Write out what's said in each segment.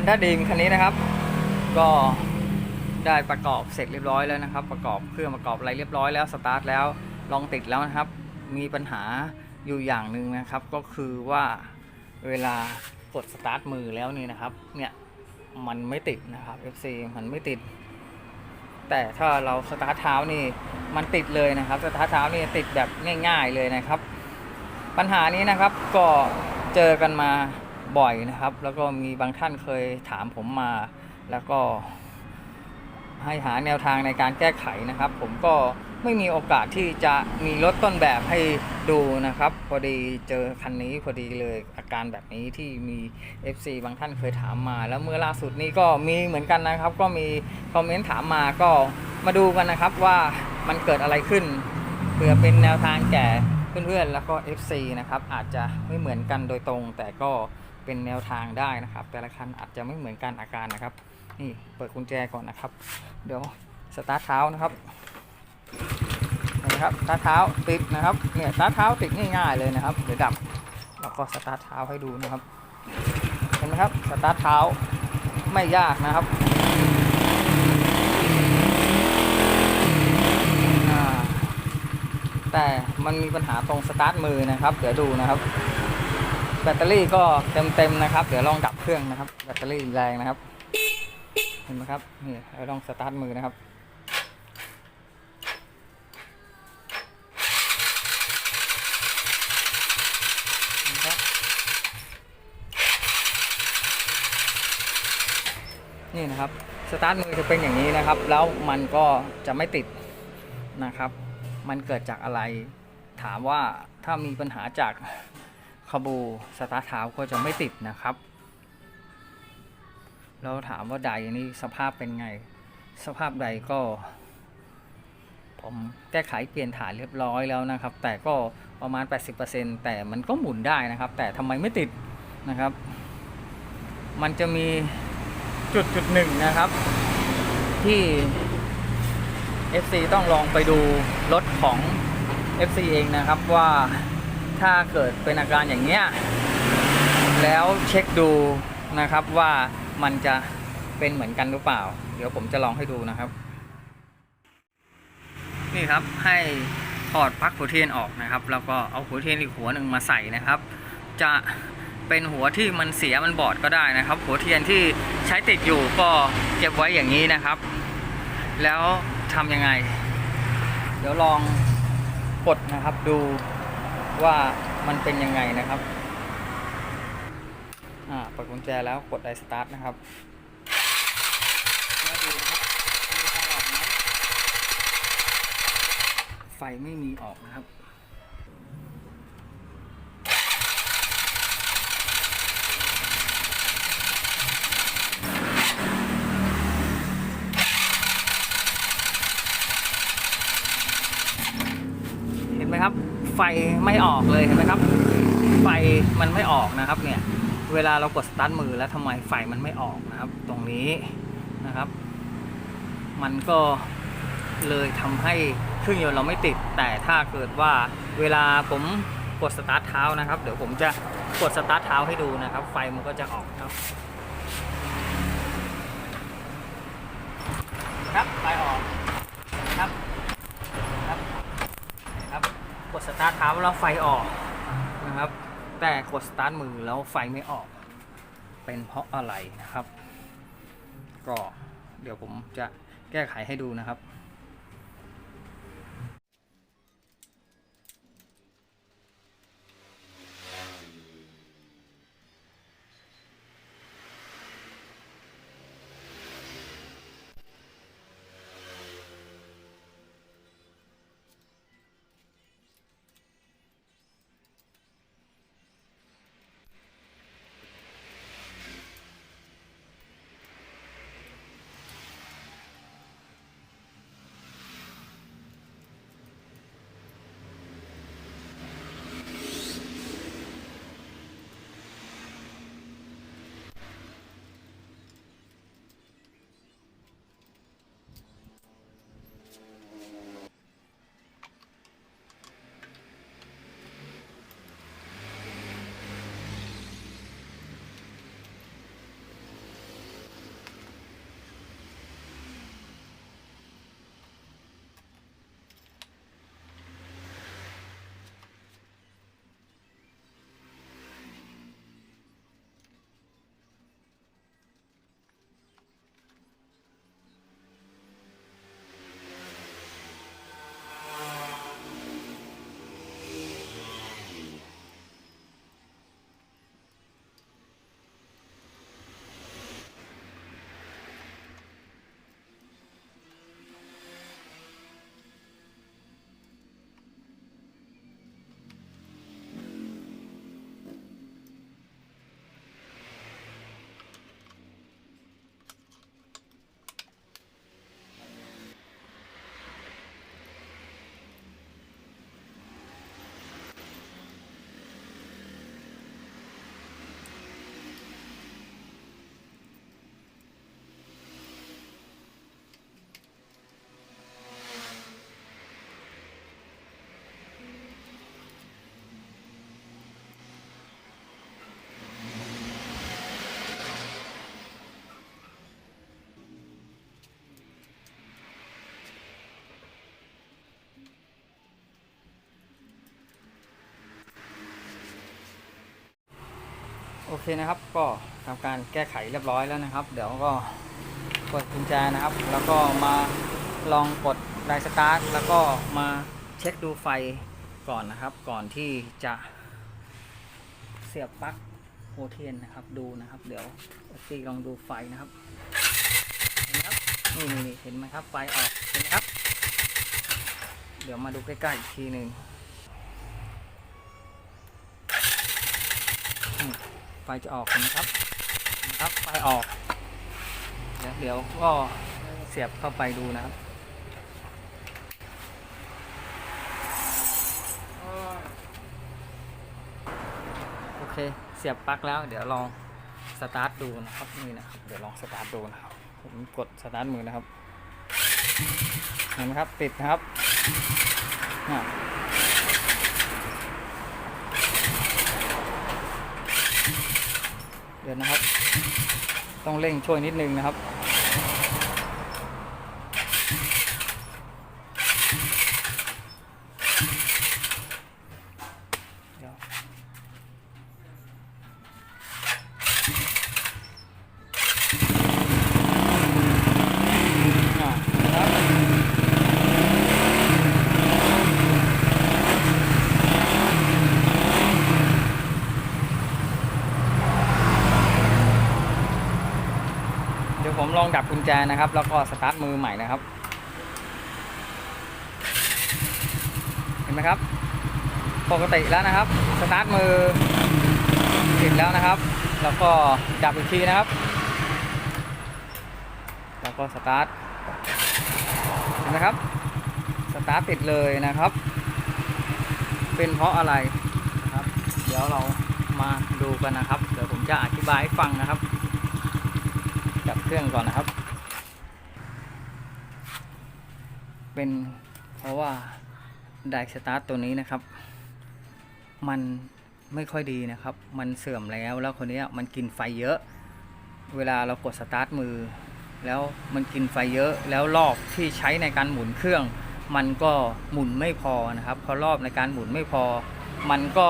Honda Dream คันนี้นะครับ ก็ได้ประกอบเสร็จเรียบร้อยแล้วนะครับ ประกอบเครื่องประกอบอะไรเรียบร้อยแล้วสตาร์ทแล้วลองติดแล้วนะครับ มีปัญหาอยู่อย่างหนึ่งนะครับ ก็คือว่าเวลากดสตาร์ทมือแล้วนี่นะครับ เนี่ยมันไม่ติดนะครับ FC มันไม่ติด แต่ถ้าเราสตาร์ทเท้านี่มันติดเลยนะครับ สตาร์ทเท้านี่ติดแบบง่าย ๆเลยนะครับ ปัญหานี้นะครับก็เจอกันมา บ่อยนะครับ แล้วก็มีบางท่านเคยถามผมมา แล้วก็ให้หาแนวทางในการแก้ไขนะครับ ผมก็ไม่มีโอกาสที่จะมีรถต้นแบบให้ดูนะครับ พอดีเจอคันนี้พอดีเลยอาการแบบนี้ที่มี FC บางท่านเคยถามมา แล้วเมื่อล่าสุดนี้ก็มีเหมือนกันนะครับ ก็มีคอมเมนต์ถามมาก็มาดูกันนะครับว่ามันเกิดอะไรขึ้นเพื่อเป็นแนวทางแก่เพื่อนๆแล้วก็ FC นะครับอาจจะไม่เหมือนกันโดยตรงแต่ก็ เป็นแนวทางได้นะครับ แต่ละคันอาจจะไม่เหมือนกันอาการนะครับ นี่เปิดกุญแจก่อนนะครับ เดี๋ยวสตาร์ทเท้านะครับนะครับสตาร์ทเท้าติดนะครับเนี่ยสตาร์ทเท้าติดง่ายๆเลยนะครับเดี๋ยวดับแล้วก็สตาร์ทเท้าให้ดูนะครับเห็นไหมครับสตาร์ทเท้าไม่ยากนะครับแต่มันมีปัญหาตรงสตาร์ทมือนะครับ เดี๋ยวดูนะครับ แบตเตอรี่ก็เต็มๆนะครับ เดี๋ยวลองดับเครื่องนะครับ แบตเตอรี่แรงนะครับ เห็นไหมครับ นี่เราลองสตาร์ทมือนะครับเห็นไหมครับนี่นะครับ สตาร์ทมือจะเป็นอย่างนี้นะครับ แล้วมันก็จะไม่ติดนะครับ มันเกิดจากอะไร ถามว่าถ้ามีปัญหาจาก คาบูสตาร์ทเท้าก็จะไม่ติดนะครับเราถามว่าใดนี่สภาพเป็นไง สภาพใดก็ ผมแก้ไขเปลี่ยนฐานเรียบร้อยแล้วนะครับ แต่ก็ประมาณ 80%แต่มันก็หมุนได้นะครับ แต่ทำไมไม่ติดนะครับ มันจะมีจุดจุดหนึ่งนะครับ ที่ FC ต้องลองไปดูรถของ FC เองนะครับว่า ถ้าเกิดเป็นอาการอย่างเงี้ยแล้วเช็คดูนะครับว่ามันจะเป็นเหมือนกันหรือเปล่า เดี๋ยวผมจะลองให้ดูนะครับ นี่ครับให้ถอดปลั๊กหัวเทียนออกนะครับ แล้วก็เอาหัวเทียนอีกหัวหนึ่งมาใส่นะครับ จะเป็นหัวที่มันเสียมันบอดก็ได้นะครับ หัวเทียนที่ใช้ติดอยู่ก็เก็บไว้อย่างนี้นะครับ แล้วทำยังไง เดี๋ยวลองกดนะครับดู ว่ามันเป็นยังไงนะครับอ่าเปิดกุญแจแล้วกดไอสตาร์ทนะครับแล้วดูนะครับมีไฟออกไหมไฟไม่มีออกนะครับ เห็นไหมครับ ไฟไม่ออกเลยเห็นไหมครับ ไฟมันไม่ออกนะครับเนี่ยเวลาเรากดสตาร์ทมือแล้วทำไมไฟมันไม่ออกนะครับ ตรงนี้นะครับ มันก็เลยทำให้เครื่องยนต์เราไม่ติด แต่ถ้าเกิดว่าเวลาผมกดสตาร์ทเท้านะครับ เดี๋ยวผมจะกดสตาร์ทเท้าให้ดูนะครับ ไฟมันก็จะออกครับไฟออกครับครับครับกดสตา ร์ทเท้าแล้วไฟออกนะครับ แต่กดสตาร์ทมือแล้วไฟไม่ออก เป็นเพราะอะไรนะครับ ก็เดี๋ยวผมจะแก้ไขให้ดูนะครับ โอเคนะครับก็ทำการแก้ไขเรียบร้อยแล้วนะครับ เดี๋ยวก็กดกุญแจนะครับ แล้วก็มาลองกดไดสตาร์ทแล้วก็มาเช็คดูไฟก่อนนะครับ ก่อนที่จะเสียบปลั๊กโฮเทนนะครับดูนะครับ เดี๋ยวซีลองดูไฟนะครับเห็นครับนี่นี่นี่เห็นไหมครับไฟออกเห็นไหมครับ เดี๋ยวมาดูใกล้ๆอีกทีหนึ่ง ไฟจะออกนไหมครับนไหมครับไฟออกเดี๋ยวเดี๋ยวก็เสียบเข้าไปดูนะครับโอเคเสียบปลั๊กแล้ว เดี๋ยวลองสตาร์ทดูนะครับนี่นะครับเดี๋ยวลองสตาร์ทดูนะครับผมกดสตาร์ทมือนะครับเห็นไหมครับติดนะครับอะ เดี๋ยวนะครับ ต้องเร่งช่วยนิดนึงนะครับเดี๋ยว อ่านะครับเดับกุญแจนะครับ แล้วก็สตาร์ทมือใหม่นะครับ เห็นไหมครับ ปกติแล้วนะครับ สตาร์ทมือติดแล้วนะครับ แล้วก็ดับอีกทีนะครับ แล้วก็สตาร์ท เห็นไหมครับ สตาร์ทติดเลยนะครับ เป็นเพราะอะไรนะครับ เดี๋ยวเรามาดูกันนะครับ เดี๋ยวผมจะอธิบายให้ฟังนะครับ จับเครื่องก่อนนะครับ เป็นเพราะว่าไดสตาร์ทตัวนี้นะครับ มันไม่ค่อยดีนะครับ มันเสื่อมแล้วแล้วคนนี้มันกินไฟเยอะ เวลาเรากดสตาร์ทมือ แล้วมันกินไฟเยอะแล้วรอบที่ใช้ในการหมุนเครื่อง มันก็หมุนไม่พอนะครับพอรอบในการหมุนไม่พอ มันก็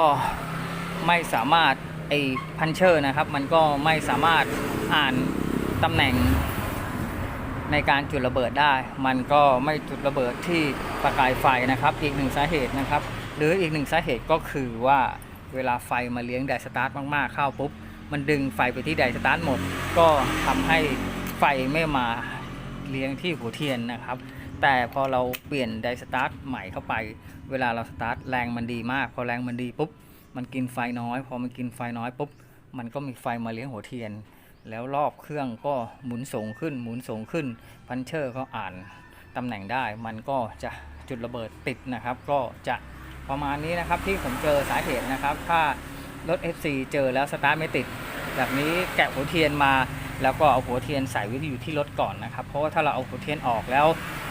ไม่สามารถไอ้พันเชอร์นะครับ มันก็ไม่สามารถอ่าน ตำแหน่งในการจุดระเบิดได้ มันก็ไม่จุดระเบิดที่ประกายไฟนะครับ อีกหนึ่งสาเหตุนะครับ หรืออีกหนึ่งสาเหตุก็คือว่าเวลาไฟมาเลี้ยงไดสตาร์ทมากๆเข้าปุ๊บ มันดึงไฟไปที่ไดสตาร์ทหมด ก็ทำให้ไฟไม่มาเลี้ยงที่หัวเทียนนะครับ แต่พอเราเปลี่ยนไดสตาร์ทใหม่เข้าไป เวลาเราสตาร์ทแรงมันดีมาก พอแรงมันดีปุ๊บ มันกินไฟน้อย พอมันกินไฟน้อยปุ๊บ มันก็มีไฟมาเลี้ยงหัวเทียน แล้วรอบเครื่องก็หมุนสูงขึ้น หมุนสูงขึ้น พันเชอร์เขาอ่านตำแหน่งได้ มันก็จะจุดระเบิดติดนะครับ ก็จะประมาณนี้นะครับที่ผมเจอสาเหตุนะครับ ถ้ารถ FC เจอแล้วสตาร์ทไม่ติด แบบนี้แกะหัวเทียนมา แล้วก็เอาหัวเทียนใส่ไว้อยู่ที่รถก่อนนะครับ เพราะว่าถ้าเราเอาหัวเทียนออกแล้ว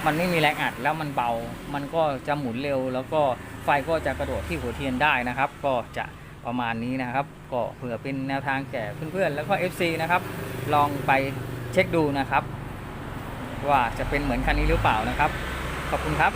มันไม่มีแรงอัดแล้วมันเบา มันก็จะหมุนเร็ว แล้วก็ไฟก็จะกระโดดที่หัวเทียนได้นะครับ ก็จะ ประมาณนี้นะครับ ก็เผื่อเป็นแนวทางแก่เพื่อนๆ แล้วก็ FC นะครับ ลองไปเช็คดูนะครับ ว่าจะเป็นเหมือนคันนี้หรือเปล่านะครับ ขอบคุณครับ